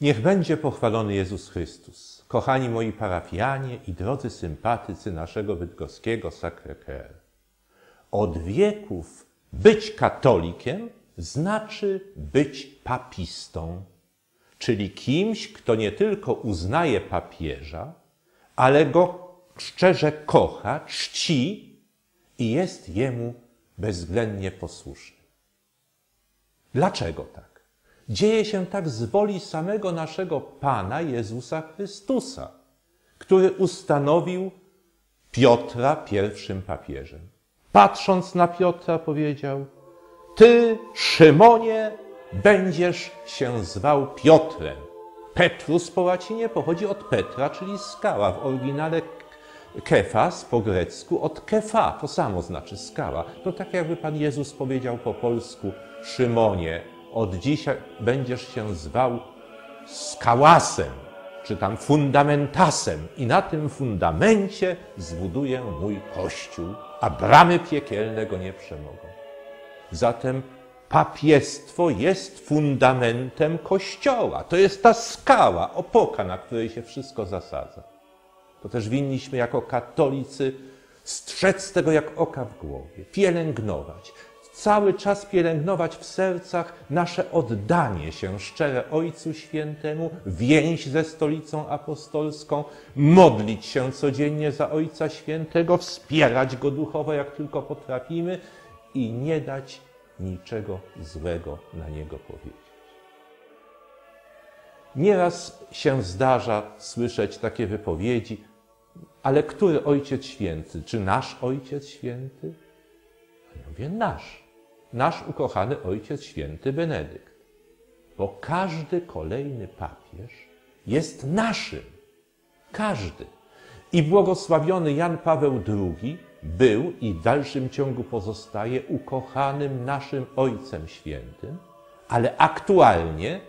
Niech będzie pochwalony Jezus Chrystus. Kochani moi parafianie i drodzy sympatycy naszego bydgoskiego Sacré-Cœur. Od wieków być katolikiem znaczy być papistą, czyli kimś, kto nie tylko uznaje papieża, ale go szczerze kocha, czci i jest jemu bezwzględnie posłuszny. Dlaczego tak? Dzieje się tak z woli samego naszego Pana Jezusa Chrystusa, który ustanowił Piotra pierwszym papieżem. Patrząc na Piotra, powiedział: Ty, Szymonie, będziesz się zwał Piotrem. Petrus po łacinie pochodzi od Petra, czyli skała. W oryginale kefas po grecku od kefa, to samo znaczy skała. To tak jakby Pan Jezus powiedział po polsku Szymonie, od dzisiaj będziesz się zwał skałasem, czy tam fundamentasem i na tym fundamencie zbuduję mój Kościół, a bramy piekielne go nie przemogą. Zatem papiestwo jest fundamentem Kościoła. To jest ta skała, opoka, na której się wszystko zasadza. To też winniśmy jako katolicy strzec tego jak oka w głowie, pielęgnować, cały czas pielęgnować w sercach nasze oddanie się szczere Ojcu Świętemu, więź ze Stolicą Apostolską, modlić się codziennie za Ojca Świętego, wspierać Go duchowo jak tylko potrafimy i nie dać niczego złego na Niego powiedzieć. Nieraz się zdarza słyszeć takie wypowiedzi, ale który Ojciec Święty? Czy nasz Ojciec Święty? Ja mówię nasz. Nasz ukochany Ojciec Święty Benedykt. Bo każdy kolejny papież jest naszym. Każdy. I błogosławiony Jan Paweł II był i w dalszym ciągu pozostaje ukochanym naszym Ojcem Świętym, ale aktualnie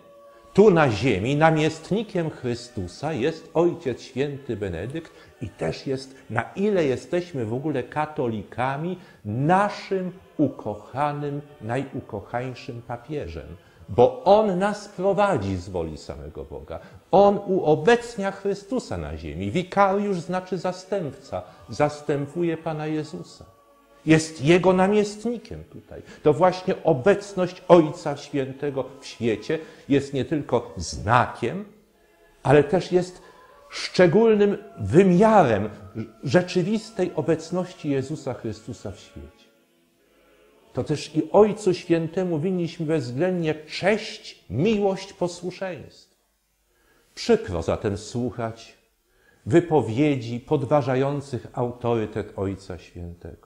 tu na ziemi namiestnikiem Chrystusa jest Ojciec Święty Benedykt i też jest, na ile jesteśmy w ogóle katolikami, naszym ukochanym, najukochańszym papieżem. Bo On nas prowadzi z woli samego Boga. On uobecnia Chrystusa na ziemi. Wikariusz znaczy zastępca, zastępuje Pana Jezusa jest Jego namiestnikiem tutaj. To właśnie obecność Ojca Świętego w świecie jest nie tylko znakiem, ale też jest szczególnym wymiarem rzeczywistej obecności Jezusa Chrystusa w świecie. To też i Ojcu Świętemu winniśmy bezwzględnie cześć, miłość, posłuszeństwo. Przykro zatem słuchać wypowiedzi podważających autorytet Ojca Świętego.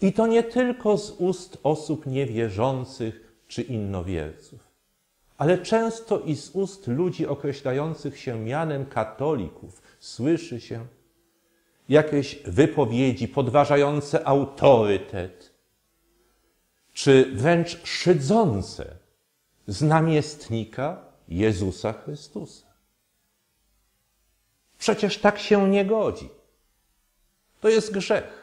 I to nie tylko z ust osób niewierzących czy innowierców, ale często i z ust ludzi określających się mianem katolików słyszy się jakieś wypowiedzi podważające autorytet, czy wręcz szydzące znamiestnika Jezusa Chrystusa. Przecież tak się nie godzi. To jest grzech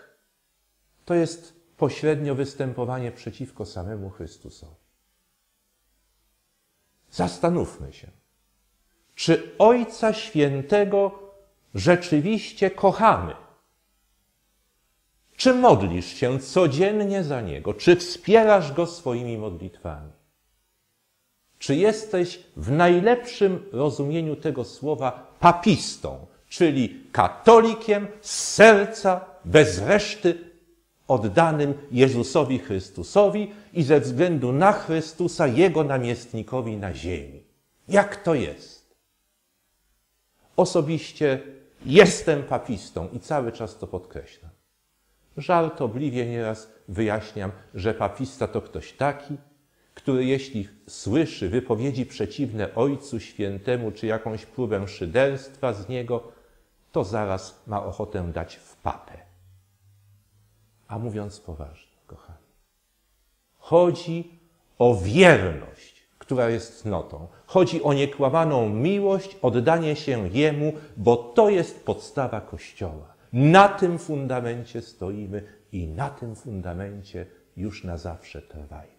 to jest pośrednio występowanie przeciwko samemu Chrystusowi. Zastanówmy się, czy Ojca Świętego rzeczywiście kochamy? Czy modlisz się codziennie za Niego? Czy wspierasz Go swoimi modlitwami? Czy jesteś w najlepszym rozumieniu tego słowa papistą, czyli katolikiem z serca, bez reszty oddanym Jezusowi Chrystusowi i ze względu na Chrystusa, Jego namiestnikowi na ziemi. Jak to jest? Osobiście jestem papistą i cały czas to podkreślam. Żartobliwie nieraz wyjaśniam, że papista to ktoś taki, który jeśli słyszy wypowiedzi przeciwne Ojcu Świętemu czy jakąś próbę szyderstwa z niego, to zaraz ma ochotę dać w papę. A mówiąc poważnie, kochani, chodzi o wierność, która jest cnotą. Chodzi o niekłamaną miłość, oddanie się Jemu, bo to jest podstawa Kościoła. Na tym fundamencie stoimy i na tym fundamencie już na zawsze trwajmy.